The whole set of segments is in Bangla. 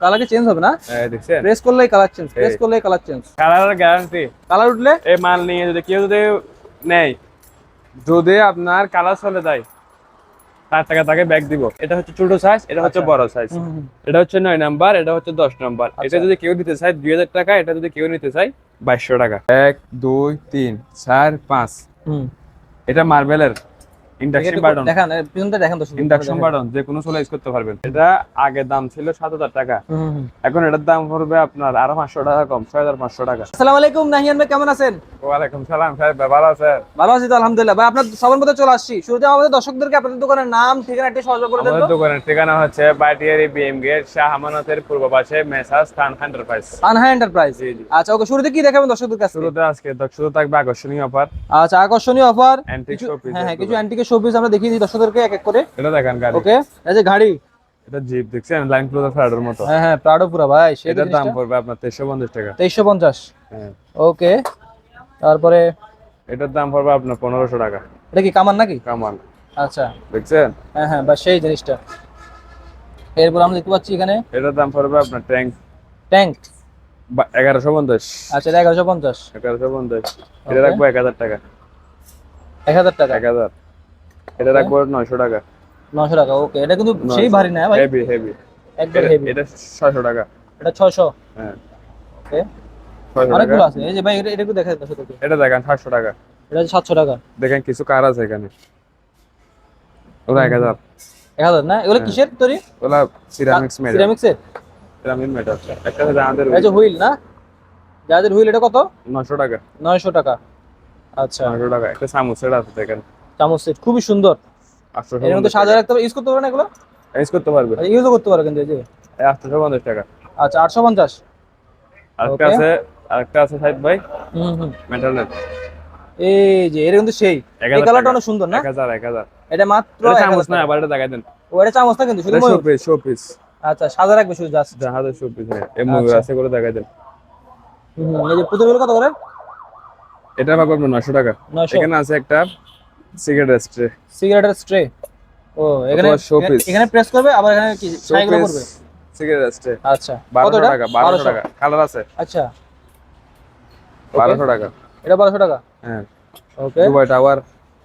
কালার কি চেঞ্জ হবে না। এই দেখছেন? প্রেস করলেই কালার চেঞ্জ প্রেস করলেই কালার চেঞ্জ কালারের গ্যারান্টি কালার উঠলে? এই মাল নিয়ে যদি কেউ যদি নেয় যদি আপনার কালার চলে যায় তার টাকা তাকে ব্যাগ দিব। এটা হচ্ছে ছোট সাইজ এটা হচ্ছে আচ্ছা। বড় সাইজ এটা হচ্ছে নয় নাম্বার এটা হচ্ছে দশ নাম্বার এটা আচ্ছা। যদি কেউ নিতে চায় দুই হাজার টাকা এটা যদি কেউ নিতে চায় বাইশশো টাকা। এক দুই তিন চার পাঁচ। এটা মার্বেলের ইন্ডাকশন বাটন দেখান পিছনটা দেখেন তো ইন্ডাকশন বাটন যে কোনো চলে ইউজ করতে পারবেন। এটা আগে দাম ছিল সাত হাজার টাকা। হুম, হুম। এখন এটার দাম পড়বে আপনার আরও পাঁচশো টাকা কম ছয় হাজার পাঁচশো টাকা। আসসালামু আলাইকুম নাহিয়ান ভাই কেমন আছেন? ওয়ালাইকুম সালাম সাহেব ভালো আছেন? ভালো আছি তো আলহামদুলিল্লাহ। ভাই আপনার সবার মধ্যে চলে আসছি। শুরুতে আমাদের দর্শকদেরকে আপনাদের দোকানের নাম ঠিকানা একটু সহজ করে দেন আমাদের দোকানের ঠিকানা হচ্ছে বাটিয়ারি বিএম গেট শাহ আমানতের পূর্ব পাশে মেসাজ খান এন্টারপ্রাইজ আনহা এন্টারপ্রাইজ জি জি। আচ্ছা ওকে শুরুতে কি দেখাবেন দর্শকদের কাছে শুরুতে আজকে শুরু থাকবে আকর্ষণীয় অফার আচ্ছা আকর্ষণীয় অফার অ্যান্টিক শোপিস হ্যাঁ কিছু শোপিস আমরা দেখিয়ে দিই দর্শকদেরকে এক এক করে। এটা দেখেন গাড়ি। ওকে এই যে গাড়ি। এটা জিপ দেখছেন? লাইন ক্লোজার ফ্ল্যাটের মতো। হ্যাঁ হ্যাঁ প্রাডো পুরা ভাই সেই এটার দাম পড়বে আপনার তেইশশো পঞ্চাশ টাকা। তেইশশো পঞ্চাশ। হ্যাঁ। ওকে তারপরে? এটার দাম পড়বে আপনার পনেরোশো টাকা। এটা কি কামান নাকি? কামান। আচ্ছা। দেখছেন? হ্যাঁ হ্যাঁ বা সেই জিনিসটা। এরপর আমরা দেখতে পাচ্ছি এখানে এটার দাম পড়বে আপনার ট্যাঙ্ক ট্যাঙ্ক এগারোশো পঞ্চাশ। আচ্ছা এগারোশো পঞ্চাশ। এগারোশো পঞ্চাশ। এটা রাখব এক হাজার টাকা। এক হাজার টাকা। এক হাজার। এটা রাখব নয়শো টাকা। নশো টাকা ওকে এটা কিন্তু সেই ভারী না ভাই। হেভি হেভি একবার হেভি এটা ছয়শো টাকা। এটা ছয়শো। হ্যাঁ। ওকে অনেকগুলো আছে। এই যে ভাই এটা একটু দেখা যাচ্ছে তোকে এটা দেখেন সাতশো টাকা। এটা হচ্ছে সাতশো টাকা। দেখেন কিছু কার আছে এখানে। ওরা না? এগুলো কিসের তৈরি? ওরা সিরামিক্স মেটাল সিরামিক্সের সিরামিক মেটাল একটা হচ্ছে আমাদের এই যে হুইল না? যাদের হুইল এটা কত? নশো টাকা। নয়শো টাকা। আচ্ছা। নশো টাকা। একটা চামচের আছে দেখেন। চামচ সেট খুবই সুন্দর। এর মধ্যে সাজা রাখতে পারবে ইউজ করতে পারবে না এগুলো? ইউজ করতে পারবে। ইউজও করতে পারবে কিন্তু এই যে। এই আটশো পঞ্চাশ টাকা। আচ্ছা আটশো পঞ্চাশ। আরেকটা Okay. আছে আরেকটা আছে সাইড ভাই। হুম হুম। এই যে এটা কিন্তু সেই। এই কালারটা অনেক সুন্দর না? এক হাজার এক হাজার। এটা মাত্র চামচ না আবার এটা দেখাই দেন। ও এটা চামচ না কিন্তু শুধু শো পিস শো পিস আচ্ছা সাজা রাখবে শুধু জাস্ট জাহাজের শো পিস হ্যাঁ। এই ময়ূর আচ্ছা। আছে করে দেখাই দেন। এই যে পুতুলগুলো কত করে? এটা পাবো আপনার নশো টাকা। নয়শো। এখানে আছে একটা সিগারেট স্ট্রে সিগারেটের স্ট্রে ও এখানে এখানে প্রেস করবে আবার এখানে কি ছাইগুলো করবে সিগারেট স্ট্রে আচ্ছা। কতটা? টাকা বারোশো টাকা। কালার আছে। আচ্ছা। বারোশো টাকা। এটা বারোশো টাকা? হ্যাঁ। Okay. Dubai tower.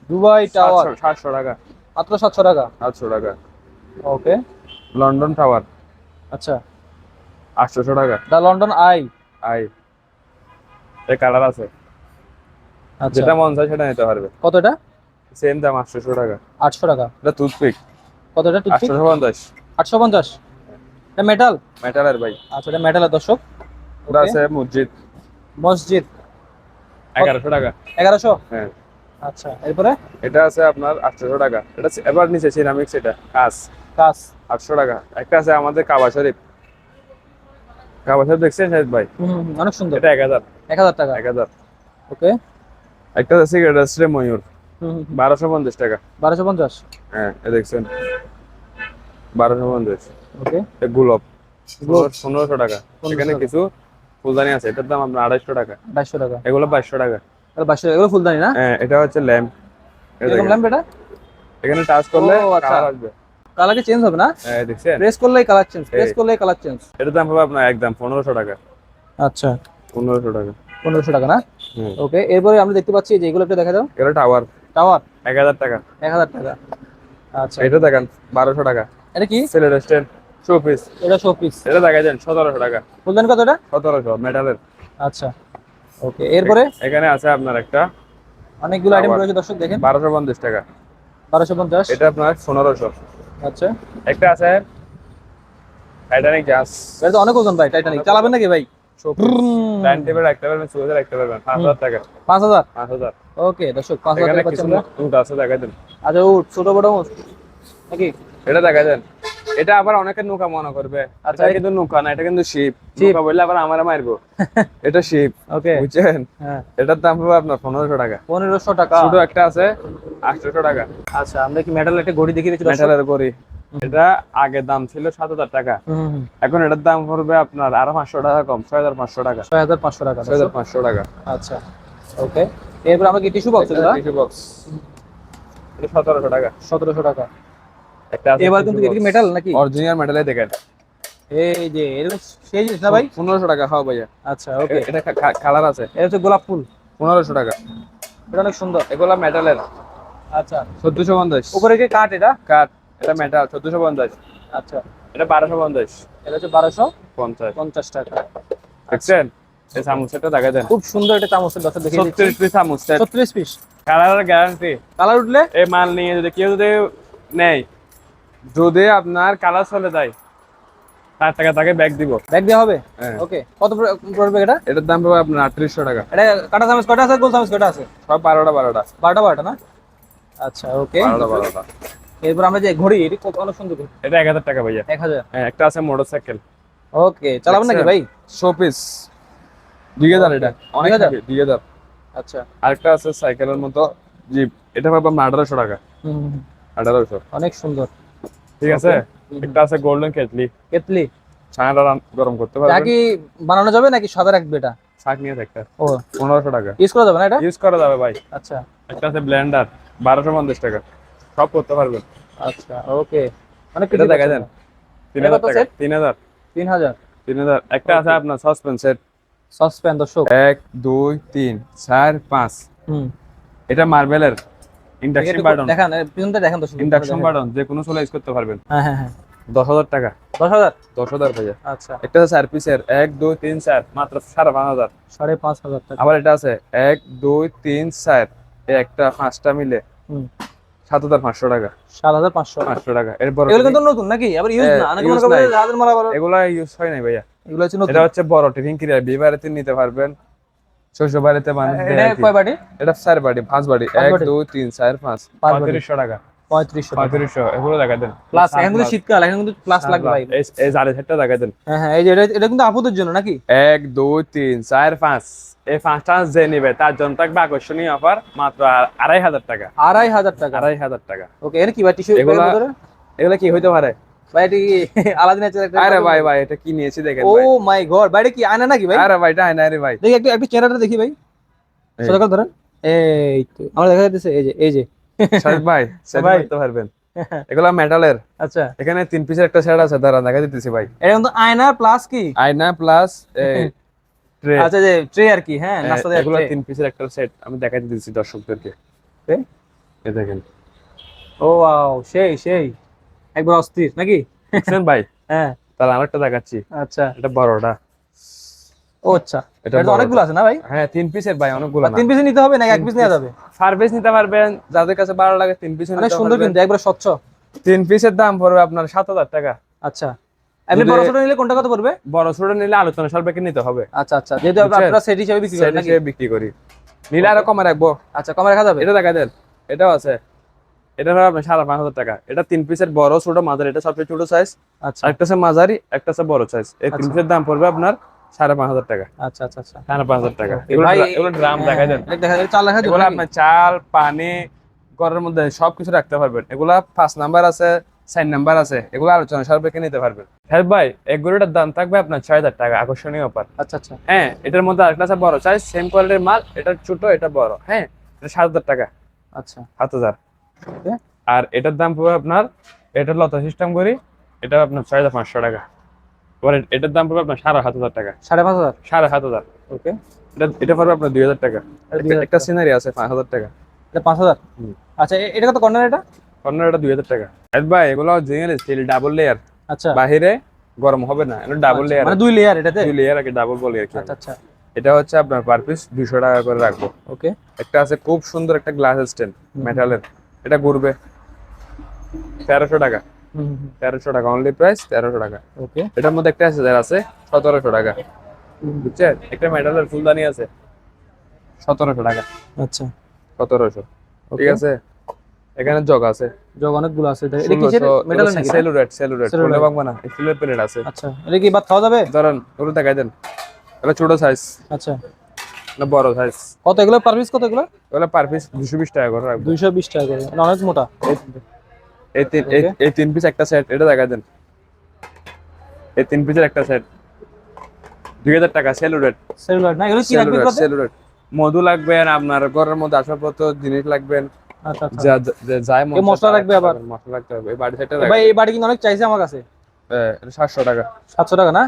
Dubai tower. সাতশো টাকা। মাত্র সাতশো টাকা? সাতশো টাকা। ওকে। London tower. আচ্ছা। আটশোশো টাকা। The London eye. আই। এই কালার আছে। আচ্ছা। যেটা মন চায় সেটা নিতে পারবে। কত এটা সেম দাম আটশোশো টাকা। আটশো টাকা। এটা টুথপিক কত এটা টুথপিক আটশোশো পঞ্চাশ। আটশো পঞ্চাশ এটা মেটাল মেটালের ভাই। আচ্ছা এটা মেটালের দর্শক। ওটা আছে মসজিদ। মসজিদ। এগারোশো টাকা। এগারোশো? হ্যাঁ। আচ্ছা এরপরে? এটা আছে আপনার আটশোশো টাকা। এটা এবার নিচে সিরামিক সেটা কাজ কাজ আটশো টাকা। একটা আছে আমাদের কাবা শরীফ। কাবা শরীফ দেখছেন শাহিদ ভাই? অনেক সুন্দর। এটা এক হাজার। এক হাজার টাকা। এক হাজার। ওকে একটা আছে সিগারেট আছে ময়ূর। বারোশো পঞ্চাশ টাকা। বারোশো পঞ্চাশ? হ্যাঁ দেখছেন। বারোশো পঞ্চাশ। ওকে। গোলাপ। গোলাপ। পনেরোশো টাকা। এখানে কিছু ফুলদানি আছে। এটার দাম আপনার আড়াইশো টাকা। বাইশশো টাকা। এগুলো বাইশশো টাকা। এটা বাইশশো এগুলো ফুলদানি না? হ্যাঁ এটা হচ্ছে ল্যাম্প। এরকম ল্যাম্প এটা? এখানে টাচ করলে ও, আচ্ছা। কালার আসবে। কালার চেঞ্জ হবে না? হ্যাঁ দেখছেন। প্রেস করলেই কালার চেঞ্জ প্রেস করলেই কালার চেঞ্জ এটার দাম হবে আপনার একদম পনেরোশো টাকা। আচ্ছা। পনেরোশো টাকা। পনেরোশো টাকা না? ওকে এরপরে আমরা দেখতে পাচ্ছি যে এগুলো একটু দেখা দাও। এটা টাওয়ার টাওয়ার? এক হাজার টাকা। এক হাজার টাকা। আচ্ছা। এটা দেখেন বারোশো টাকা। এটা কি? সেলের স্ট্যান্ড শো পিস এটা শো পিস এটা দেখা যান সতেরোশো টাকা। ফুলদানি কত এটা? সতেরোশো মেটালের আচ্ছা। ওকে এরপরে? এখানে আছে আপনার একটা অনেকগুলো আইটেম রয়েছে দর্শক দেখেন। বারোশো পঞ্চাশ টাকা। বারোশো পঞ্চাশ। এটা আপনার পনেরোশো। আচ্ছা। একটা আছে টাইটানিক জাহাজ। এটা তো অনেক ওজন ভাই টাইটানিক চালাবেন নাকি ভাই? টেবিল রাখতে পারবেন সুবিধা রাখতে পারবেন পাঁচ হাজার টাকা। পাঁচ হাজার? পাঁচ হাজার। ওকে দর্শক পাঁচ হাজার টাকা কিছু আমরা উট আছে দেখা দেন। আচ্ছা ছোট বড় নাকি? এটা দেখা দেন। এটা আবার অনেকে নৌকা মনে করবে। আচ্ছা, কিন্তু নৌকা না এটা কিন্তু শিপ। নৌকা বললে আবার আমারে মারবো। এটা শিপ ওকে বুঝছেন? হ্যাঁ। এটার দাম হবে আপনার পনেরোশো টাকা। পনেরোশো টাকা। একটা আছে আটশোশো টাকা। আচ্ছা আমরা কি মেটাল একটা ঘড়ি দেখিয়ে দিচ্ছি মেটালের করি এটা আগে দাম ছিল সাত হাজার টাকা। এখন এটার দাম পড়বে আপনার আরও পাঁচশো টাকা কম ছয় হাজার পাঁচশো টাকা। ছয় হাজার পাঁচশো টাকা ছয় হাজার পাঁচশো টাকা। আচ্ছা ওকে। এরপর আমরা কি টিস্যু বক্স টিস্যু বক্স। এটা সতেরোশো টাকা। সতেরোশো টাকা। একটা এবার কিন্তু এটা মেটাল নাকি? অরিজিনাল মেটালে দেখেন। এই যে এরকম সেই জিনিস না ভাই? পনেরোশো টাকা হ্যাঁ ভাইয়া। আচ্ছা ওকে। এটা কালার আছে। এটা হচ্ছে গোলাপ ফুল। পনেরোশো টাকা। এটা অনেক সুন্দর। এগুলা মেটালের আচ্ছা। চোদ্দশো পঞ্চাশ। উপরে কি কাঠ এটা? কাঠ। এটা মেটাল চোদ্দশো পঞ্চাশ। আচ্ছা। এটা বারোশো পঞ্চাশ। এটা হচ্ছে বারোশো? পঞ্চাশ। পঞ্চাশ টাকা। দেখছেন? এই চামচ সেটটা দেখা দেন খুব সুন্দর একটা চামচের দশা দেখে ছত্রিশ পিস চামচ ছত্রিশ পিস কালার গ্যারান্টি কালার উঠলে? এই মাল নিয়ে যদি কেউ যদি নেয় যদি আপনার কালার চলে যায় তার টাকা তাকে ব্যাগ দিব। ব্যাগ দেওয়া হবে? হ্যাঁ। ওকে কত পড়ে- পড়বে এটা? এটার দাম পাবে আপনার আটত্রিশশো টাকা। এটা কাটা চামচ কটা আছে? গোল চামচ কটা আছে? সব বারোটা বারোটা। বারোটা বারোটা না? আচ্ছা ওকে বারোটা বারোটা। এরপর আমরা যে ঘড়ি এটি কত অনেক সুন্দর ঘড়ি? এটা এক হাজার টাকা ভাইয়া। এক হাজার? হ্যাঁ একটা আছে মোটর সাইকেল ওকে চালাবেন নাকি ভাই? শো পিস দুই হাজার এটা। অনেক হাজার? heavy, দুই হাজার। আচ্ছা। আরেকটা আছে সাইকেলের মতো জিপ। এটা পাবো আপনার আঠারোশো টাকা। হুম, হুম, হুম। আঠারোশো। অনেক সুন্দর। ঠিক আছে? একটা আছে গোল্ডেন কেটলি কেটলি ছানাটা গরম করতে যা নাকি বানানো যাবে নাকি সাদা রাখবে এটা? শাক নিয়ে একটা ও। পনেরোশো টাকা। ইউজ করা যাবে না এটা? ইউজ করা যাবে ভাই। আচ্ছা। একটা আছে ব্লেন্ডার বারোশো পঞ্চাশ টাকা। সব করতে পারবেন। আচ্ছা ওকে। দেখা দেন। হাজার কত টাকা? তিন হাজার। তিন হাজার। তিন হাজার। একটা আছে আপনার সসপেন সেট সসপ্যান দর্শক। এক দুই তিন চার পাঁচ। হুম। এটা মার্বেলের ইন্ডাকশন বাটন দেখান পিছনটা দেখান দর্শক ইন্ডাকশন বাটন যে কোনো ইউজ করতে পারবেন। হ্যাঁ হ্যাঁ হ্যাঁ। দশ হাজার টাকা। দশ হাজার? দশ হাজার ভাইয়া। আচ্ছা। একটা আছে চার পিসের এক দুই তিন চার। মাত্র সাড়ে পাঁচ হাজার। সাড়ে পাঁচ হাজার টাকা। আবার এটা আছে এক দুই তিন চার। একটা পাঁচটা মিলে। হুম। সাত হাজার পাঁচশো টাকা। সাত হাজার পাঁচশো পাঁচশো টাকা। এরপর এগুলো কিন্তু নতুন নাকি? আবার ইউজ হ্যাঁ, না। এগুলা ইউজ হয় নাই ভাইয়া। এগুলো হচ্ছে এটা হচ্ছে বড় টিফিন ক্রিয়া বিয়ে বাড়িতে নিতে পারবেন। শ্বশুর বাড়িতে মানুষ এটা কয় বাটি এটা চার বাড়ি পাঁচ বাড়ি। এক দুই তিন চার পাঁচ। পঁয়ত্রিশশো টাকা। পঁয়ত্রিশশো পঁয়ত্রিশশো এগুলো দেখা দেন। প্লাস এখন কিন্তু শীতকাল এখন কিন্তু প্লাস লাগবে ভাই। এই এই সেটটা দেখা দেন। হ্যাঁ হ্যাঁ এই যে এটা এটা কিন্তু আপুদের জন্য নাকি? এই পাঁচটা যে নিবে তার জন্য থাকবে আকর্ষণীয় অফার মাত্র আড়াই হাজার টাকা। আড়াই হাজার টাকা। আড়াই হাজার টাকা। ওকে কি ভাই টিস্যু এগুলা- এগুলো কি হইতে পারে? ভাই এটা কি আলাদিন আছে একটা আরে ভাই ভাই এটা কি নিয়েছি দেখেন ও মাই গড ভাই এটা কি আয়না নাকি ভাই? আরে ভাই এটা রে ভাই। দেখি একটু একটু চেহারাটা দেখি ভাই। ধরেন। এই তো আমরা দেখা যাচ্ছে এই যে এই যে। শাহেদ ভাই সেট করতে পারবেন। এগুলা মেটালের আচ্ছা। এখানে তিন পিসের একটা সেট আছে দাঁড়া দেখা দিতেছি ভাই। এটা কিন্তু আয়না প্লাস কি? আয়না প্লাস ট্রে আচ্ছা যে ট্রে আর কি হ্যাঁ নাস্তা দেওয়ার এগুলো তিন পিসের একটা সেট আমি দেখাই দিতেছি দর্শকদেরকে? দেখেন। ও ওয়াও সেই সেই। একবার অস্থির নাকি? ভাই। হ্যাঁ। তাহলে আরেকটা দেখাচ্ছি। আচ্ছা। এটা বড়টা। ও আচ্ছা। এটা এটা তো বড়টা। অনেকগুলো আছে না ভাই? হ্যাঁ তিন পিসের ভাই অনেকগুলো তিন পিস নিতে হবে নাকি এক পিস নেওয়া যাবে? চার পিস নিতে পারবেন যাদের কাছে ভালো লাগে তিন পিস অনেক সুন্দর কিন্তু একবার স্বচ্ছ। তিন পিসের দাম পড়বে আপনার সাত হাজার টাকা। আচ্ছা। বড় ছোট নিলে কোনটা কত পড়বে? বড় ছোট নিলে আলোচনা সাপেক্ষে নিতে হবে। আচ্ছা আচ্ছা। যেহেতু আপনারা সেট হিসেবে বিক্রি করেন নাকি? বিক্রি করি। নিলে আরও কমে রাখব। আচ্ছা কমে রাখা যাবে? এটা দেখা দেন। এটাও আছে। এটা হবে আপনার সাড়ে পাঁচ হাজার টাকা। এটা তিন পিসের বড় ছোট মাঝারি। এটা সবচেয়ে ছোট সাইজ আচ্ছা। একটা আছে মাঝারি একটা আছে বড় সাইজ এই তিন। পিসের দাম পড়বে আপনার সাড়ে পাঁচ হাজার টাকা। আচ্ছা আচ্ছা আচ্ছা। সাড়ে পাঁচ হাজার টাকা। এগুলো ড্রাম দেখা দেখা যায় চাল রাখা যাবে আপনার চাল পানি ঘরের মধ্যে সবকিছু রাখতে পারবেন। এগুলা পাঁচ নাম্বার আছে চার নাম্বার আছে এগুলো আলোচনা সাপেক্ষে নিতে পারবেন। হ্যাঁ ভাই এক গরুটার দাম থাকবে আপনার ছয় হাজার টাকা আকর্ষণীয় অফার আচ্ছা আচ্ছা। হ্যাঁ এটার মধ্যে আরেকটা আছে বড় সাইজ সেম কোয়ালিটির মাল এটা ছোট এটা বড়। হ্যাঁ এটা সাত হাজার টাকা। আচ্ছা। সাত হাজার। আর এটার দাম পড়বে আপনার এটা লতা সিস্টেম করি এটা আপনার ছয় হাজার পাঁচশো টাকা। এবার এটার দাম পড়বে আপনার সাড়ে সাত হাজার টাকা। সাড়ে পাঁচ হাজার? সাড়ে সাত হাজার। ওকে। এটা এটা পড়বে আপনার দুই হাজার টাকা। একটা- সিনারি আছে পাঁচ হাজার টাকা। এটা পাঁচ হাজার? আচ্ছা এটা কত কর্নার এটা? কর্নার এটা দুই হাজার টাকা। আরে ভাই এগুলো জিনিস স্টিল ডাবল লেয়ার আচ্ছা। বাহিরে গরম হবে না এটা ডাবল আচ্ছা, লেয়ার মানে দুই লেয়ার এটাতে? দুই লেয়ার আগে ডাবল বলি আর কি। আচ্ছা আচ্ছা। এটা হচ্ছে আপনার পার পিস দুইশো টাকা করে রাখব। ওকে। একটা আছে খুব সুন্দর একটা গ্লাস স্ট্যান্ড মেটালের এটা ঘুরবে। তেরোশো টাকা। তেরোশো টাকা অনলি প্রাইস তেরোশো টাকা। ওকে এটার মধ্যে একটা আছে আছে সতেরোশো টাকা। বুঝছেন? একটা মেটালের ফুলদানি আছে সতেরোশো টাকা। আচ্ছা। সতেরোশো। ঠিক আছে? এখানে জগ আছে। যোগ অনেকগুলো আছে। এটা কিসের মেটাল নাকি? সেলুরেট সেলুরেট। বলে ভাঙবো না। স্টিলের প্লেট আছে। আচ্ছা। এটা কি ভাত খাওয়া যাবে? ধরেন ওগুলো দেখাই দেন। এটা ছোট সাইজ আচ্ছা। না বড় সাইজ কত এগুলো? পার পিস কত এগুলো? এগুলো পার পিস দুশো বিশ টাকা করে রাখব। দুইশো বিশ টাকা করে। অনেক মোটা। এই তিন এই- এই তিন পিস একটা সেট এটা দেখা দেন। এই তিন পিসের একটা সেট দুই হাজার টাকা সেলুরেট সেলুলার না এগুলো কি রাখবে সেলুরেট মধু লাগবেন আপনার ঘরের মধ্যে আসবাবপত্র জিনিস লাগবেন যা যা- যা- যাই এই মশলা চায় আবার? মশলা রাখতে হবে। এই বাড়ি সেটটা ভাই এই বাড়ি কিন্তু অনেক চাইছে আমার কাছে। সাতশো টাকা। সাতশো টাকা না?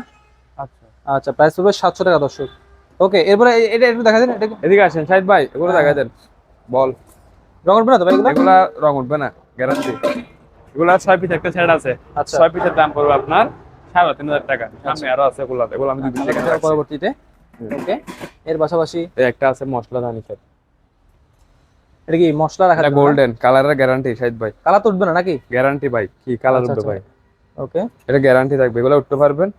আচ্ছা। আচ্ছা প্রাইস পড়বে সাতশো টাকা দর্শক। ওকে এরপরে এটা একটু দেখা দিন এটা এদিকে আসেন শাহিদ ভাই এগুলো হ্যাঁ। দেখা দেন। বল। রঙ উঠবে না তো ভাই? এগুলা? রং উঠবে না গ্যারান্টি এগুলা ছয় পিস একটা সেট আছে। আচ্ছা। ছয় পিসের দাম পড়বে আপনার সাড়ে তিন হাজার টাকা। সামনে আরও আছে এগুলা এগুলো আমি পরবর্তীতে। ওকে। এর পাশাপাশি? একটা আছে মশলা দানি সেট এটা কি মশলা রাখা গোল্ডেন কালারের গ্যারান্টি শাহিদ ভাই। কালার তো উঠবে না নাকি? গ্যারান্টি ভাই কি কালার আচ্ছা, উঠবে আচ্ছা। ভাই? ওকে। এটা গ্যারান্টি থাকবে। এগুলো উঠতে পারবেন।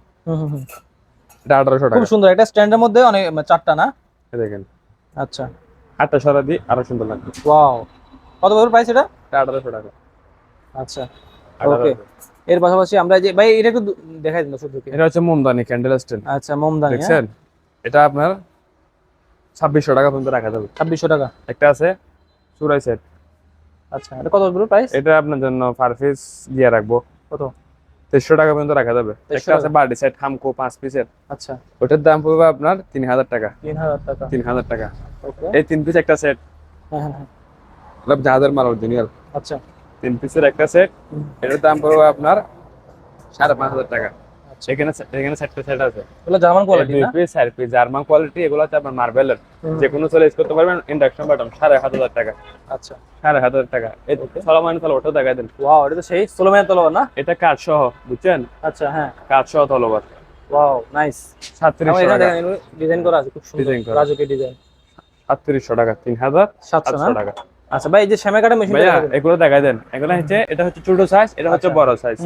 এটা আঠারোশো খুব সুন্দর। এটা স্ট্যান্ডের মধ্যে অনেক মানে চারটা না? দেখেন। আচ্ছা। আটটা সরা দিই আরও সুন্দর লাগবে। ওয়াও। কত বছর প্রাইস এটা? এটা আঠারোশো টাকা। আচ্ছা 1800 Okay. এর পাশাপাশি আমরা যে ভাই এটা একটু দেখাই দিন দর্শকদেরকে। এটা হচ্ছে মোমদানি ক্যান্ডেল স্ট্যান্ড আচ্ছা মোমদানি হ্যাঁ। দেখছেন? এটা আপনার ছাব্বিশশো টাকা পর্যন্ত রাখা যাবে। ছাব্বিশশো টাকা। একটা আছে চুরাই সেট আচ্ছা এটা কত বড় প্রাইস এটা আপনার জন্য পার পিস দিয়ে রাখব। কত? তেইশশো টাকা পর্যন্ত রাখা যাবে। 2300 একটা আছে বার্ডি সেট খামকো পাঁচ পিসের আচ্ছা। ওটার দাম পড়বে আপনার তিন হাজার টাকা। তিন হাজার টাকা। তিন হাজার টাকা। এই তিন পিস একটা সেট হ্যাঁ হ্যাঁ হ্যাঁ। জাহাজের মাল অরিজিনাল আচ্ছা। তিন পিসের একটা সেট। এটার দাম পড়বে আপনার সাড়ে পাঁচ হাজার টাকা। আচ্ছা। এখানে এখানে চারটে সেট আছে। এগুলো জার্মান কোয়ালিটি দুই পিস চার পিস জার্মান কোয়ালিটি এগুলো আপনার মার্বেলের যে কোনো চলে ইউজ করতে পারবেন ইন্ডাকশন বাটন সাড়ে সাত হাজার টাকা। আচ্ছা। সাড়ে সাত হাজার টাকা। এই ওটা দেখা দেন। ওয়াও এটা তো সেই সোলোম্যান তলোয়ার না? এটা কাঠ সহ বুঝছেন? আচ্ছা হ্যাঁ। কাঠ সহ ওয়াও নাইস সাতত্রিশশো টাকা। ডিজাইন করা আছে খুব সুন্দর। রাজুকে ডিজাইন সাতত্রিশশো টাকা তিন হাজার সাতশো টাকা। আচ্ছা ভাই এই যে শ্যামা কাটা মেশিন এগুলো দেখা দেন। এগুলো হচ্ছে এটা হচ্ছে ছোট সাইজ এটা হচ্ছে আচ্ছা। বড় সাইজ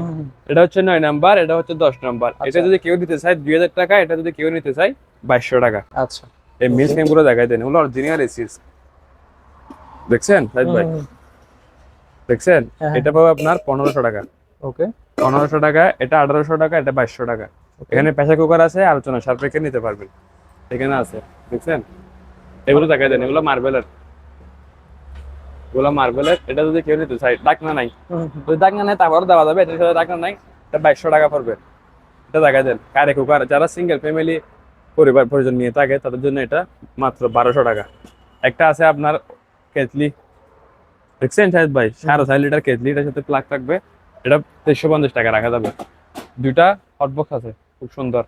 এটা হচ্ছে নাম্বার এটা হচ্ছে দশ নাম্বার এটা আচ্ছা। যদি কেউ দিতে চায় দুই হাজার টাকা এটা যদি কেউ নিতে চায় বাইশশো টাকা। আচ্ছা। এই মিল ফ্রেমগুলো দেখাই দেন। এগুলো অরিজিনাল এসিস দেখছেন সাইদ ভাই? দেখছেন? হ্যাঁ। এটা পাবে আপনার পনেরোশো টাকা। ওকে। পনেরোশো টাকা এটা আঠারোশো টাকা এটা বাইশশো টাকা। এখানে প্রেসার কুকার আছে আলোচনা সারপেক্ষে নিতে পারবেন। এখানে আছে। দেখছেন? এগুলো দেখাই দেন এগুলো মার্বেলের এগুলো মার্বেলের এটা যদি কেউ নিতে চায় ডাকনা নাই। যদি ডাকনা নাই তারপর দেওয়া যাবে এটার সাথে ডাকনা নাই এটা বাইশশো টাকা পড়বে। এটা দেখাই দেন কারে কুকার যারা সিঙ্গেল ফ্যামিলি পরিবার পরিজন নিয়ে থাকে তাদের জন্য এটা মাত্র বারোশো টাকা। একটা আছে আপনার কেতলি দেখছেন শাহেদ ভাই? সাড়ে ছয় লিটার কেতলি এটার সাথে প্লাগ থাকবে। এটা তেইশশো পঞ্চাশ টাকা রাখা যাবে। দুইটা হটবক্স আছে খুব সুন্দর।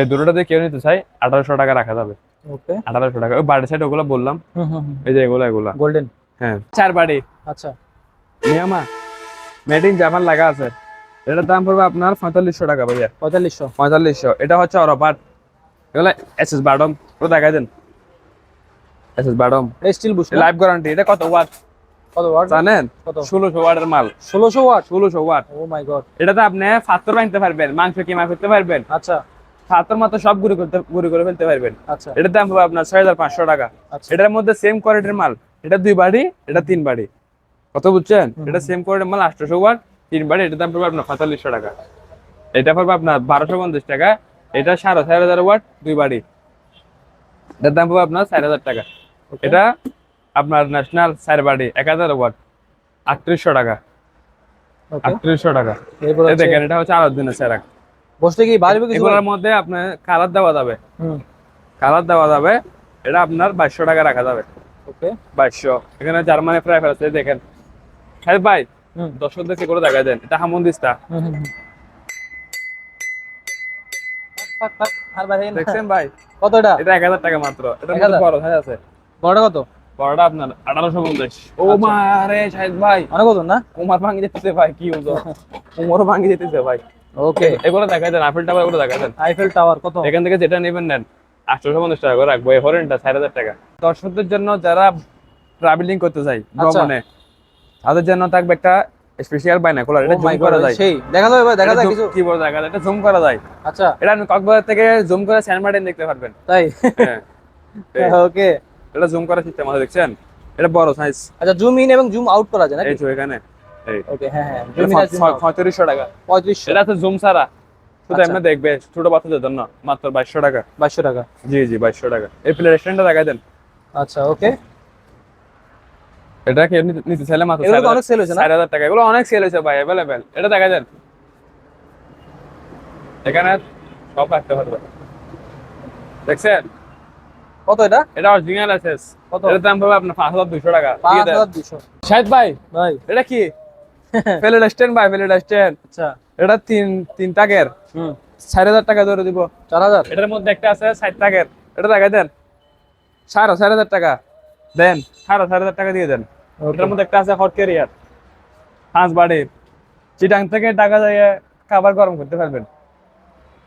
এই দুটোটাতে কেউ নিতে চাই আঠারোশো টাকা রাখা যাবে। ওকে। আঠারোশো টাকা। ওই বাড়ি সাইড ওগুলো বললাম। এই যে এগুলো এগুলা। গোল্ডেন হ্যাঁ। চার বাড়ি। আচ্ছা। নিয়ামা মেড ইন জাপান লাগা আছে। এটার দাম পড়বে আপনার পঁয়তাল্লিশশো টাকা ভাইয়া। পঁয়তাল্লিশশো? পঁয়তাল্লিশশো। এটা হচ্ছে অরপাট এগুলো এস এস বাডম ওটা দেন। S S বাডম steel bush life guarantee এটা কত ওয়াট কত ওয়াট জানেন? কত? ষোলোশো ওয়াটের মাল। ষোলোশো ওয়াট ষোলোশো ওয়াট ও মাই গড এটাতে আপনি ফাত্তর বানতে পারবেন মাংস কিমা করতে পারবেন। আচ্ছা। ফাত্তর মাত্র সব গুঁড়ো করতে গুঁড়ো করে ফেলতে পারবেন। আচ্ছা। এটার দাম হবে আপনার ছয় হাজার পাঁচশো টাকা। আচ্ছা। এটার মধ্যে সেম কোয়ালিটির মাল এটা দুই বাড়ি এটা তিন বাড়ি। কত বুঝছেন? এটা সেম কোয়ালিটির মাল আটশোশো ওয়াট তিন বাড়ি এটার দাম পড়বে আপনার পঁয়তাল্লিশশো টাকা। এটা পড়বে আপনার বারোশো পঞ্চাশ টাকা এটা সাড়ে চার হাজার ওয়াট দুই বাড়ি। এটার দাম পড়বে আপনার চার হাজার টাকা। এটা আপনার ন্যাশনাল চার বাড়ি এক হাজার ওয়াট আটত্রিশশো টাকা। আটত্রিশশো টাকা। দেখেন এটা হচ্ছে আরও দিনের সেরাক বসলে কি বাড়বে কিছু? এগুলোর মধ্যে আপনার কালার দেওয়া যাবে। হুম। কালার দেওয়া যাবে। এটা আপনার বাইশশো টাকা রাখা যাবে। ওকে। বাইশশো। এখানে জার্মানি ফ্রাই আছে দেখেন। হ্যাঁ ভাই হুম। দর্শকদেরকে করে দেখা দেন এটা হামন্দিস্তা হুম, হুম, হুম। থাক, থাক, আর বাইরে না। দেখছেন ভাই? কত এটা এক হাজার টাকা মাত্র। এটা 1000 বড় সাইজ আছে। বড়টা কত? বড়টা আপনার আঠারোশো পঞ্চাশ। ও আচ্ছা। মা রে শাহিদ ভাই। অনেক ওজন না? উমার ভাঙি যেতেছে ভাই কি ওজন উমরও ভাঙি যেতেছে ভাই। ওকে এগুলো দেখা দেন আপেল টাবার এগুলো দেখা দেন। আইফেল টাওয়ার কত? এখান থেকে যেটা নেবেন নেন আটশোশো পঞ্চাশ টাকা করে রাখব এই হরেনটা চার হাজার টাকা। দর্শকদের জন্য যারা ট্রাভেলিং করতে চাই আচ্ছা। ভ্রমণে তাদের জন্য থাকবে একটা স্পেশাল বাইনাকুলার এটা Oh জুম করা যায়। সেই দেখা যাবে দেখা যায় কিছু। কি বড় দেখা যায় এটা জুম করা যায়। আচ্ছা। এটা আপনি কক্সবাজার থেকে জুম করে স্যান্ড মার্টিন দেখতে পারবেন। তাই? হ্যাঁ। ওকে এটা জুম করার সিস্টেম আছে দেখছেন? এটা বড় সাইজ আচ্ছা জুম ইন এবং জুম আউট করা যায় নাকি? এই তো এখানে। ওকে হ্যাঁ হ্যাঁ এটা জুম ইন আর জুম আউট পঁয়ত্রিশশো টাকা। পঁয়ত্রিশশো? এটা আছে জুম ছাড়া শুধু আচ্ছা। এমনি দেখবে ছোট বাচ্চাদের জন্য মাত্র বাইশশো টাকা। বাইশশো টাকা? জি জি বাইশশো টাকা। এই প্লে রেস্টুরেন্টটা দেখাই দেন। আচ্ছা ওকে এটা কি নিতে- নিতে চাইলে মাত্র এগুলো তো চার অনেক সেল হয়েছে না? চার হাজার টাকা। এগুলো অনেক সেল হয়েছে ভাই অ্যাভেলেবেল এটা দেখা দেন। এখানে সব রাখতে পারবে। দেখছেন? কত এটা? এটা অরিজিনাল আছে কত? এটার দাম পাবে আপনার পাঁচ হাজার দুইশো টাকা। পাঁচ হাজার দুশো ভাই ভাই। এটা কি? ফেলে স্ট্যান্ড ভাই ফেলে স্ট্যান্ড আচ্ছা। এটা তিন তিন টাকের হুম। চার হাজার টাকা ধরে দিব। চার হাজার? এটার মধ্যে একটা আছে ষাট টাকার এটা টাকা দেন। সাড়ে চার হাজার টাকা। দেন সাড়ে চার হাজার টাকা দিয়ে দেন। এটার মধ্যে একটা আছে হট ক্যারিয়ার হাঁস বাড়ির চিটাং থেকে টাকা যায় খাবার গরম করতে পারবেন।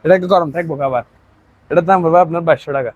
এটা একটু গরম থাকব খাবার? এটার দাম পড়বে আপনার বাইশশো টাকা।